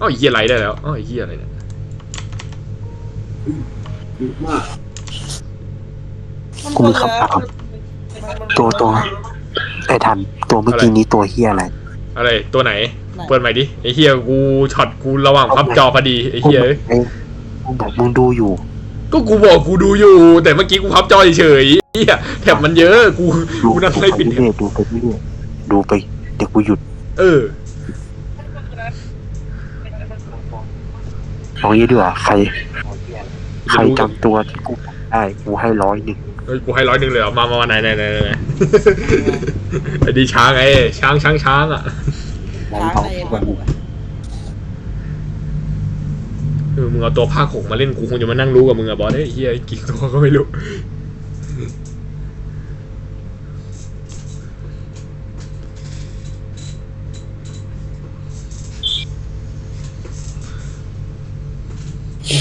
อ้าวไอ้เฮียไรได้แล้วอ้าวไอ้เฮียอะไรเนี่ยกูมีคำถามตัวตัวไอ้ทันตัวเมื่อกี้นี้ตัวเฮียอะไร อะไรตัวไหน เปิดใหม่ดิไอ้เฮียกูช็อตกูระหว่างพับจอพอดีไอ้เฮียเอ้ยไอ้มึงบอกมึงดูอยู่ ก็กูบอกกูดูอยู่ แต่เมื่อกี้กูพับจอเฉยๆเฮียแถบมันเยอะ กูดูกูนั่งดูไล่ไปปิดแถเรื่อบยๆดูไปเรื่อยๆดูไปเดี๋ยวกูหยุด เออ เอางี้ดีกว่าใคร ใครจะรู้กันจำตัวที่กูได้กูให้ร้อยหนึ่งเฮ้ยกูให้ร้อยหนึ่งเลยเหรอมามามาไหนไหนไหนไหนไอ้ดีช้างไอ้ช้างช้างช้างอะร้อยล้างเขาในวันหัวเออมึงเอาตัวภาคหกมาเล่นกูคงจะมานั่งรู้กับมึงอะบอสเฮ้ยเฮียกี่ตัวก็ไม่รู้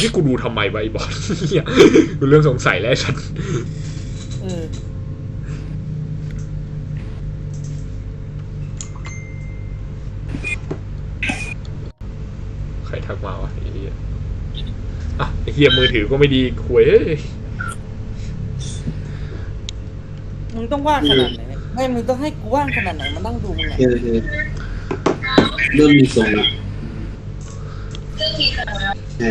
ที่กูดูทำไมวะไอ้บอสเฮียกูเริ่มสงสัยแล้วไอ้สัตว์เออใครทักมาวะไอ้เฮียอะไอ้เฮียมือถือก็ไม่ดีคุยเอ้ยมึงต้องว่างขนาดไหนเนี่ยไม่มึงต้องให้กูว่างขนาดไหนมานั่งดูมึงเนี่ยเออเออเริ่มมีทรงแล้วใช่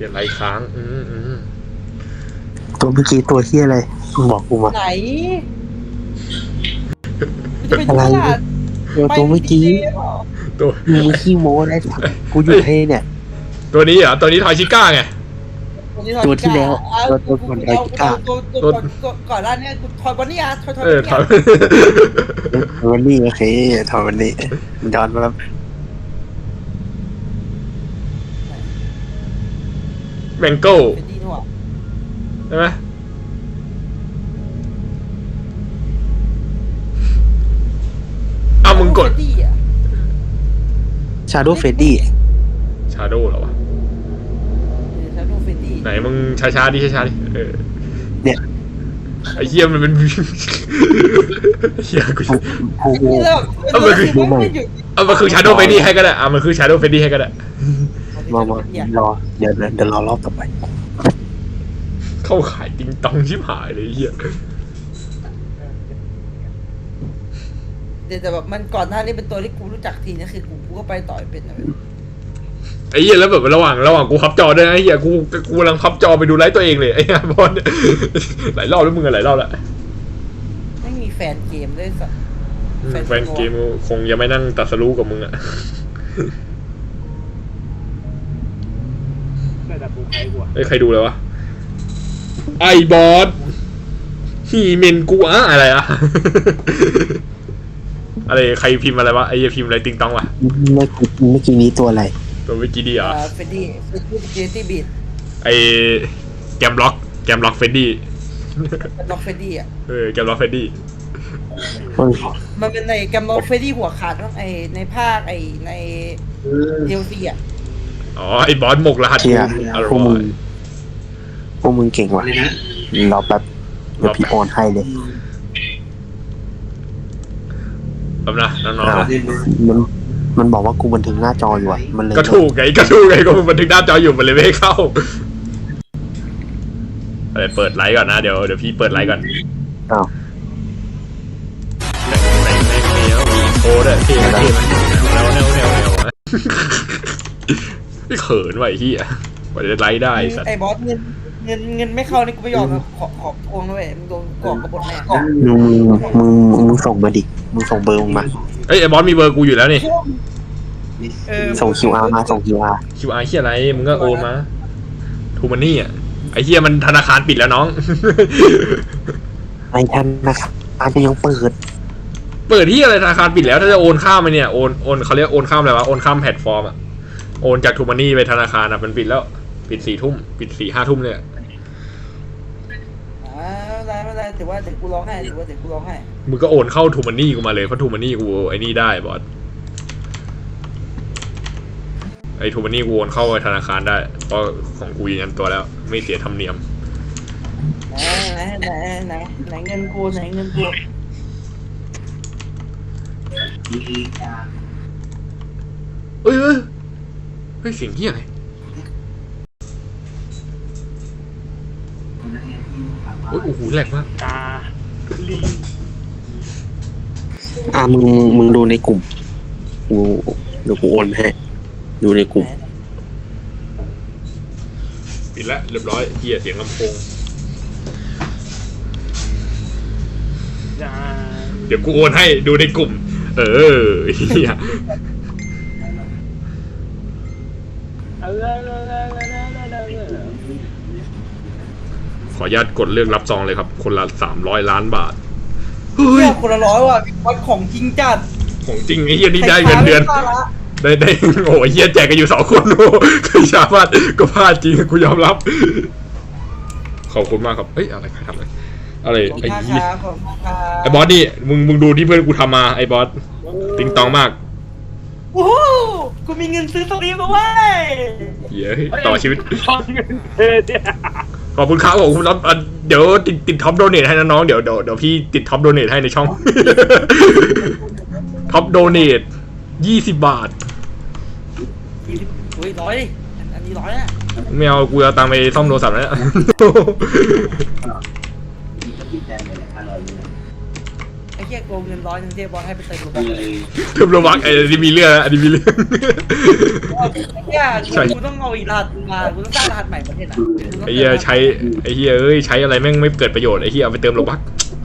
อย่าไหลค้างอืมอืมตัวเมื่อกี้ตัวเฮียอะไรมึงบอกกูมาไหนมึงจะไปดูตลาดตัวตัวเมื่อกี้ตัว มึงมาขี้โม้ได้สักกูหยุดให้เนี่ย ตัวนี้เหรอ ตัวนี้ทอยชิก้าไง ตัวที่แล้วตัวตัวก่อนไอ้ที่กล้าตัวตัวตัวก่อนหน้านี้กูถอยวันนี้อะถอยถอยเออถอย วันนี้โอเคทำวันนี้ย้อนมา แล้วแมงโก้เป็นดีหัวใช่ไหมเอามึงกดดีอะชาโดว์เฟดดี้ชาโดว์เหรอวะชาโดว์เฟดดี้ไหนมึงช้าๆดิช้าๆดิเออเนี่ยไอ้เหี้ยมันเป็น เหี้ยกูกูกูนี่แล้วเอามาดิดูใหม่เอามันคือชาโดว์เฟดดี้ให้ก็ได้เอามันคือชาโดว์เฟดดี้ให้ก็ได้ มามารอเดี๋ยวเดี๋ยวรอรอบต่อไป เข้าขายติงตองชิบหายเลยไอ้เหี้ยแต่แต่แบบมันก่อนหน้านี้เป็นตัวที่กูรู้จักทีนะคือกูกูก็ไปต่อยเป็นนะเว้ยไอ้เหี้ยแล้วแบบระหว่างระหว่างกูพับจอด้วยนะไอ้เหี้ยกูกูกำลังพับจอไปดูไลฟ์ตัวเองเลยไอ้เหี้ยบอลหลายรอบแล้วมึงอะหลายรอบแล้วไม่มีแฟนเกมด้วยสัก แฟนเกมคงยังไม่นั่งตัดสรู้กับมึงอะ เอ้ยใครดูเลยวะ ไอบอสฮีเมนกูอะอะไรอะ อะไรใครพิมพ์อะไรวะไอ้เหี้ยพิมพ์อะไรติงตองวะเมื่อกี้เมื่อกี้นี้ตัวอะไร ตัววิกิดีเหรอเฟดดี้เฟดดี้เจตี้บีดไอแกมล็อก แกมล็อกเฟดดี้เป็นล็อกเฟดดี้อะ เออแกมล็อกเฟดดี้ มันมันเป็นในแกมล็อกเฟดดี้หัวขาดมั้งไอในภาคไอในเออเทลซีอะ อ๋อไอบอสหมกรหัสเชียกูอพวกร่มึองยพวกมึงเก่งว่ะอะไรนะรอแป๊บเดี๋ยวพี่โอนให้เลยแบบนะน้องอ่าๆนะเล่นมามันมันบอกว่ากูบันทึกหน้าจออยู่อะมันเลยก็ถูกไงก็ถูกไงก็มึงบันทึกหน้าจออยู่มันเลยไม่ให้เข้าอะไรเปิดไลฟ์ก่อนนะเดี๋ยวเดี๋ยวพี่เปิดไลฟ์ก่อนอ้าวแม่งแม่งแม่งแนวมีโค้ดอะเท่ไหมเท่ไหมแนวแนวแนวแนวอะ ไม่เขินว่ะไอ้เหี้ยกว่าจะไลฟ์ได้ไอ้สัตว์ไอบอสเงินเงินเงินไม่เข้านี่กูไม่ยอมนะขอขอทวงด้วยมึงโดนกอกกบฏแน่มึงมึงมึงมึงส่งมาดิมึงส่งเบอร์มึงมาเอ้ยไอ้บอสมีเบอร์กูอยู่แล้วนี่ เออส่ง QR มาส่ง QR QR เฮียอะไรมึงก็โอนมาทูมันนี่อะไอ้เฮียมันธนาคารปิดแล้วน้องไอ้ท่านนะครับอาจจะยังเปิด เปิดที่อะไรธนาคารปิดแล้วถ้าจะโอนข้ามไปเนี่ยโอนโอนเขาเรียกโอนข้ามอะไรวะโอนข้ามแพลตฟอร์มอะ โอนจากทูมันนี่ไปธนาคารอะมันปิดแล้ว ปิดสี่ทุ่ม ปิดสี่ห้าทุ่มเลยอะอ่าไม่เป็นไรไม่เป็นไรถือว่าเดี๋ยวกูร้องไห้ถือว่าเดี๋ยวกูร้องไห้มึงก็โอนเข้าทูมันนี่กูมาเลยเพราะทูมันนี่กูไอ้นี่ได้บอสไอ้ทูมันนี่กูโอนเข้าไปธนาคารได้เพราะของกูยืนยันตัวแล้ว ไม่เสียธรรมเนียม ไหนไหนไหนไหนเงินกูไหนเงินกูเอ้ยเอ้ย เฮ้ยเสียงเฮียอะไรโอ้ยโอ้โหแรงมากตาลีอะมึงมึงดูในกลุ่มกูเดี๋ยวกูโอนให้ดูในกลุ่มปิดละเรียบร้อยเฮียเสียงลำโพงจาเดี๋ยวกูโอนให้ดูในกลุ่ม เออเฮีย เออเออเออเออเออเออ ขออนุญาตกดเลือกรับซองเลยครับ คนละสามร้อยล้านบาท เฮ้เพื่ยอคนละร้อยว่ะวัดของจริงจัดของจริงไอ้เฮียนี่ได้เงินเดือน ใครช้าไม่พลาดละได้ได้โอ้ยเฮียแจกกันอยู่สองคนโอ้ใครชาพลาดก็พลาดจริงกูยอมรับ ขอบคุณมากครับเอ้ยอะไรใครทำอะไรอะไรขอบไอ้คุณเหี้ยครับขอบคุณครับไอ้บอสนี่มึงมึงดูที่เพื่อนกูทำมาไอ้บอสติงตองมาก โอ้โห กูมีเงินซื้อสตรีมแล้วเว้ยเหี้ยต่อชีวิตทอนเงินเธอเนี่ยขอบคุณครับขอบคุณรับอะเดี๋ยวติดติดท็อปโดเนทให้นะน้องเดี๋ยวเดี๋ยวเดี๋ยวพี่ติดท็อปโดเนทให้ในช่อง ท็อปโดเนทยี่สิบบาท อุ้ยร้อยดิอันนี้ร้อยนะไม่เอากูเอาตังค์ไปซ่อมโทรศัพท์แล้วไอ้ เหี้ยโกงเงินร้อยหนึงเจ๊บอลให้ไปเติมโลบัคเพิ่มระวังไอ้นี่มีเรื่องนะอันนี้มีเรื่อง ไอ้เหี้ยใช่ กูต้องเอาอีกรหัสมากูต้องสร้างรหัสใหม่ประเทศอะไอ้เหี้ยใช้ไอ้เหี้ยเอ้ยใช้อะไรแม่งไม่เกิดประโยชน์ไอ้เหี้ยเอาไปเติมโลบัก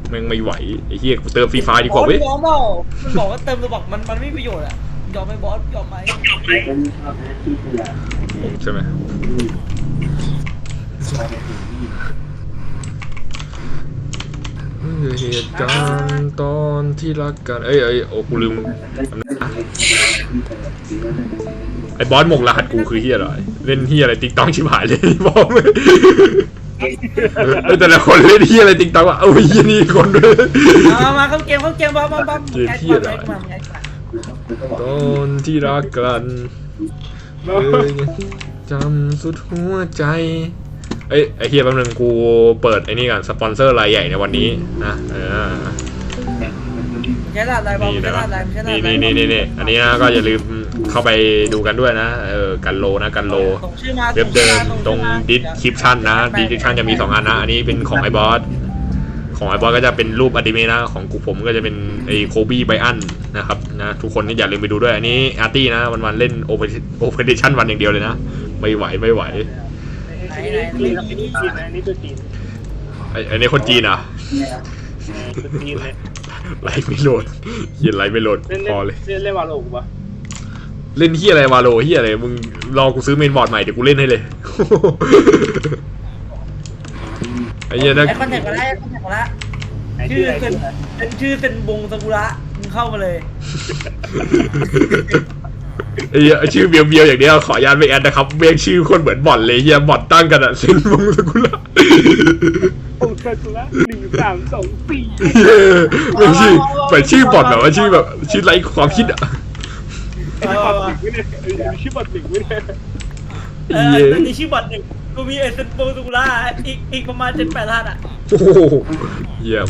แม่งไม่ไหวไอ้เหี้ยกูเติมฟรีไฟดีกว่าเว้ยบอสยอมเปล่ามันบอกว่าเติมโลบัคมันมันไม่มีประโยชน์อะยอมไหมบอสยอมไหมใช่ไหม เหตุการณ์ตอนที่รักกัน เอ้ยเอ้ยโอ้กูลืมไอ้บอสหมกรหัสกูคือเฮียอะไรเล่นเฮียอะไรติ๊กต้องชิบหายเลยบอสเอ้ยแต่ละคนเล่นเฮียอะไรติ๊กต้องอะเอ้ยเฮียนี่คนด้วยมามาเข้าเกมเข้าเกมบอสบอสบอสเกมเหี้ยอะไรมาแอดมาแอดมาตอนที่รักกันเอ้ยจำสุดหัวใจ เอ้ยไอเฮียแป๊บนึงกูเปิดไอ้นี่ก่อนสปอนเซอร์รายใหญ่ในวันนี้นะเออใช้รหัสอะไรบอสนี่ใช้นะรหัสอะไรใช้รหัสนี่อะไรนี่นี่นี่นี่อันนี้นะก็อย่าลืมเข้าไปดูกันด้วยนะเออกันโลนะกันโลส่งชื่อมาเว็บเดิมส่งตรงชื่อมาดิสคริปชันนะดิสคริปชันจะมีสองอันนะอันนี้เป็นของไอ้บอสของไอ้บอสก็จะเป็นรูปอนิเมะนะของกูผมก็จะเป็นไอ้โคบี้ไบอันนะครับนะทุกคนนี่อย่าลืมไปดูด้วยอันนี้อาร์ตี้นะวันวันๆเล่นโอเปโอเปอเรชั่นวันอย่างเดียวเลยนะไม่ไหวไม่ไหว ไหนไหนนี่นี่จีนนะนี่ตัวจีนไอ้ไอ้นี่คนจีนอะตัวจีนเลยไลฟ์ไม่โหลดเฮียไลฟ์ไม่โหลดเล่นพอเลย เล่นเล่นวาโลกูปะเล่นเฮียอะไรวาโลเฮียอะไรมึงรอกูซื้อเมนบอร์ดใหม่เดี๋ยวกูเล่นให้เลย ไอ้เหี้ยนะไอคอนแทคมาแล้วไอคอนแทคมาแล้วไหนชื่ชื่อออะไรเป็นเป็นชื่อเป็นบงซากุระมึงเข้ามาเลย ไอ้เหี้ยชื่อเบียวเบียวๆอย่างเดียวขออนุญาตไม่แอดนะครับเรียกชื่อคนเหมือนบ่อนเลยเฮียบ่อนตั้งกันอะเส้นวงสกุละโอ้ซากุระหนึ่งสามสองสี่เหี้ยเป็นชื่อเหมือนชื่อบ่อนแบบว่าชื่อแบบชื่อไร้ความคิดอะไอ้บอลหนึ่งไม่ได้ชื่อบอลหนึ่งไม่ได้เออตอนนี้ชื่อบอทหนึ่งกูมีเอเซนโบซากุระอีกอีกประมาณเจ็ดแปดล้านอะโอ้โหเยี่ยม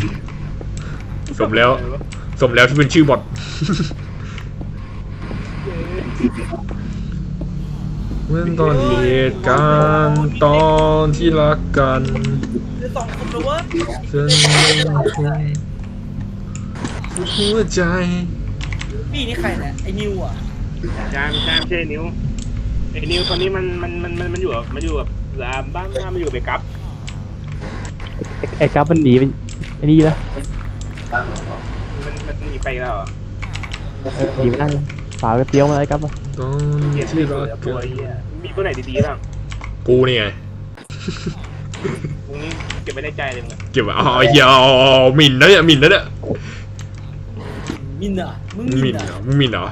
สมแล้ว สมแล้วที่เป็นชื่อบ่อน เมื่อตอนเหตุการณ์ตอนที่รักกันคือสองคนเลยเว้ยฉันคงหัวใจ พี่นี่ใครเนี่ยไอ้นิวอะจามจามเช่นิ้วไอ้นิ้วตอนนี้มันมันมันมันมันอยู่กับมันอยู่กับลาบ้านมันอยู่ไปกับไอ้กราฟมันหนีเป็นไอ้นี่แล้วมันมันหนีไปแล้วหนีไม่ได้ สาวก็เตี้ยวมาไอ้กราฟอะตอนเกียที่ที่รักตักัวนเหี้ยมีตัวไหนดีๆบ้างกูนี่ไงมึงนี่เก็บไว้ในใจเลยมึงเก็บไว้เอาเอาเฮียเอาเอาเอาหมิ่นนะเนี่ยหมิ่นนะเนี่ยมินอะมึงมึงหมิมิ่นนอะเหรอมึงหมิ่นเหรอ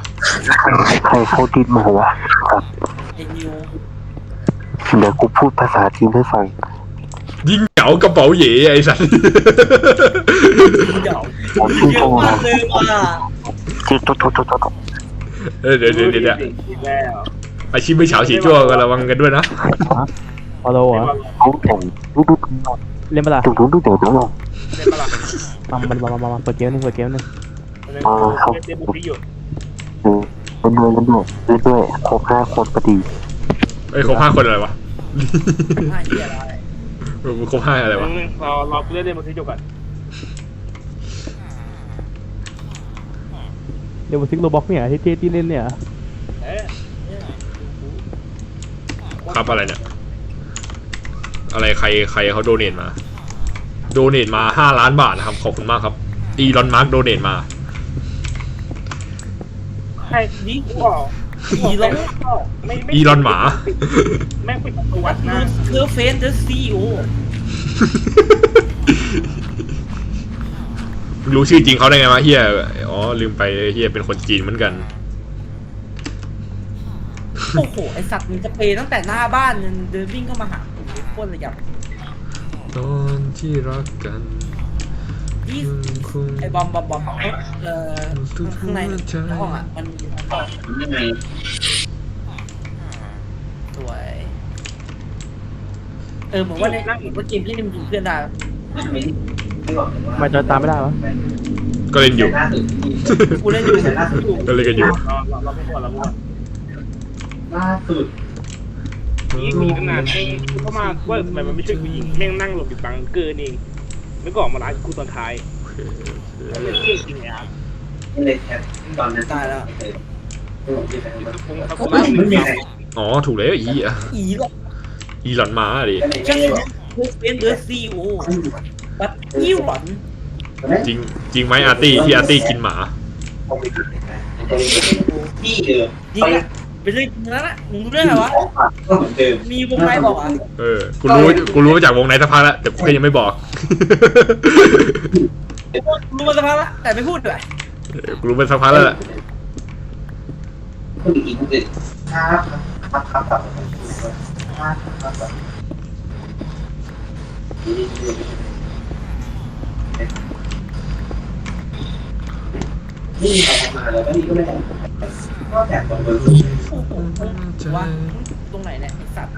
ใครเขาดิ้นมาวะครับไอ้นิวเดี๋ยวกูพูดภาษาจีนให้ฟังยิงเหงากระเป๋าเหย่ไอ้สัสเดี๋ยวผมชื่อเยโตอะมากเลยว่ะชื่อโตโตโตโตโต เออเดี๋ยวเดี๋ยวเดี๋ยวเดี๋ยวอีกแล้วอาชีพไม่เฉาฉีจั่วก็ระวังกันด้วยนะฟอลโล่เหรอเขาแต่งดูดูดูเล่นปะล่ะดูดูดูดูดูเล่นปะล่ะมามามามามาเปิดเกมหนึงเปิดเกมหนึงเล่นเล่นบุกอยู่เล่นด้วยเล่นด้วยเล่นด้วยครบห้าคนพอดีเอ้ยครบห้าคนอะไรวะห้าเหี้ยอะไรเออครบห้าอะไรวะนึงรอรอเล่นเล่นบุกอยู่ก่อน ดี๋ยวมาซิกโรบ็อกเนี่ยที่ที่ที่เล่นเนี่ยเอ๊ะครับอะไรเนี่ย อะไรใครใครเขาโดเนทมา โดเนทมาห้าล้านบาทนะครับ ขอบคุณมากครับ อีลอนมาร์กโดเนทมา ใครนี่กูบอกอีลอนไม่อีลอนหมา แม่งปิดประตูวัดนะเธอเฟนเดอร์ซีโอรู้ชื่อจริงเขาได้ไงวะเฮีย อ๋อ ลืมไปเฮียเป็นคนจีนเหมือนกัน โอ้โห ไอสัตว์มันจะเปย์ตั้งแต่หน้าบ้านมันเดินวิ่งเข้ามาหาผมเลยโคตรระยับตอนที่รักกันยี่ยังคง ไอบอมบอมบอมเอ่อข้างในห้องอะมันมีห้องยังไงสวย เออเหมือนว่าในเหมือนว่าเกมที่นี่มันดูเพื่อนได้ มาจอยตามไม่ได้วะก็เล่นอยู่ กูเล่นอยู่อยู่ก็เล่นกันอยู่รอรอรอไม่ก่อนรอไม่ก่อนล่าสุดนี่มีตั้งนานเองกูเข้ามาว่าทำไมมันไม่ช่วยกูยิงแม่งนั่งหลบอยู่บังเกอร์นี่เองไม่ก่อนมาร้านกูตอนท้ายแล้วเล่นเก่งจริงเนี่ยครับไม่เลยแคปตอนนั้นตายแล้วผมเขาผมไม่ว่ามันมีอะไรอ๋อถูกแล้วอีอะอีหรอกอีหลอนหมาอะดิช่างเธอเฟนเดอร์ซีโอ บัตยี่หลอนจริงจริงไหมอาร์ตี้ที่อาร์ตี้กินหมาพี่เดิมยิงอะเป็นเรื่องจริงแล้วนะมึงรู้เรื่องอะไรวะ ของฝากก็เหมือนเดิมมีวงในบอกอะเออ กูรู้ กูรู้มาจากวงในสักพักแล้วแต่กูก็ยังไม่บอก รู้มาสักพักละแต่ไม่พูดด้วยเออกูรู้มาสักพักแล้วแหละคนอีกคนอื่นครับครับครับครับครับครับ นี่ใครทำมาแล้วก็นี่ก็ไม่ได้ก็แต่คนเบอร์โอ้โหว่าตรงไหนเนี่ยไอสัตว์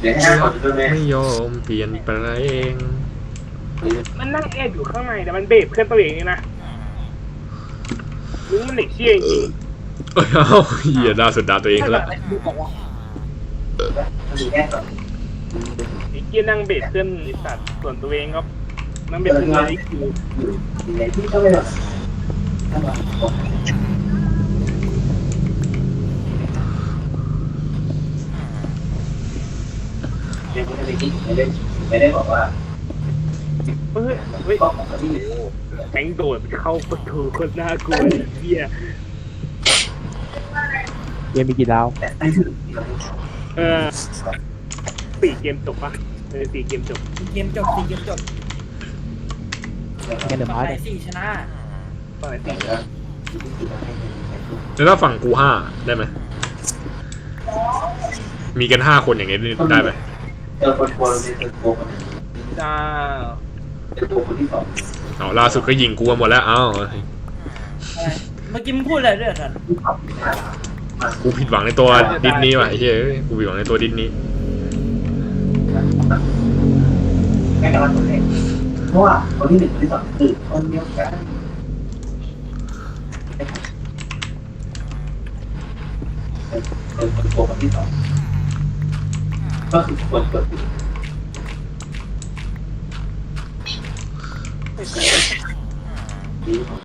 เดี๋ยวให้คนด้วยแม่ไม่ยอมเปลี่ยนแปลงมันนั่งแอบอยู่ข้างในแต่มันเบรกเพื่อนตัวเองนี่นะมึงมันเด็กเชี่ยจริงเอ้ยเอาเหี้ยด่าสุดด่าตัวเองใช่ซะแบแล้บวไอ้ดูบอกว่ามีแค่สองไอ้เกี้ยนั่งเบรกเพื่อนไอ้สัตว์ส่วนตัวเองก็นั่งเบรกเพื่อนเลยคื ยู่ในที่ก็ไม่หรอกเด็กคนไม่ได้ไม่ได้บอกว่าเฮ้ยเฮ้ยบอกกับพี่แม่งโดดเข้าประตูคนน่ากลัวไอ้เหี้ยเกมมีกี่ดาวแต่ไม่ถึงเออสี่เกมจบปะเออสี่เกมจบ เกมจบสี่เกมจบแกนเดอะมาร์ไปเนี่ยสี่ชนะ ตอนไหนสี่แล้วถ้าฝั่งกูห้าได้ไหมมีกันห้าคนอย่างเงี้ยได้ไหมเจอคนโกงในเป็นโกงจ้าเป็นโกงคนที่สองเอาล่าสุดก็ยิงกูมาหมดแล้วเอ้าอะไรเมื่อกี้มึงพูดอะไรด้วยกันที่ขับมามากูผิดหวังในตัวดิสนี้ว่ะไอ้เหี้ยเอ้ยกูผิดหวังในตัวดิสนี้แค่กำลังคนแรกเพราะว่าคนที่หนึ่งคนที่สองคือคนเดียวกัน ตัวกกับที่สองก็คือควรกดอยู่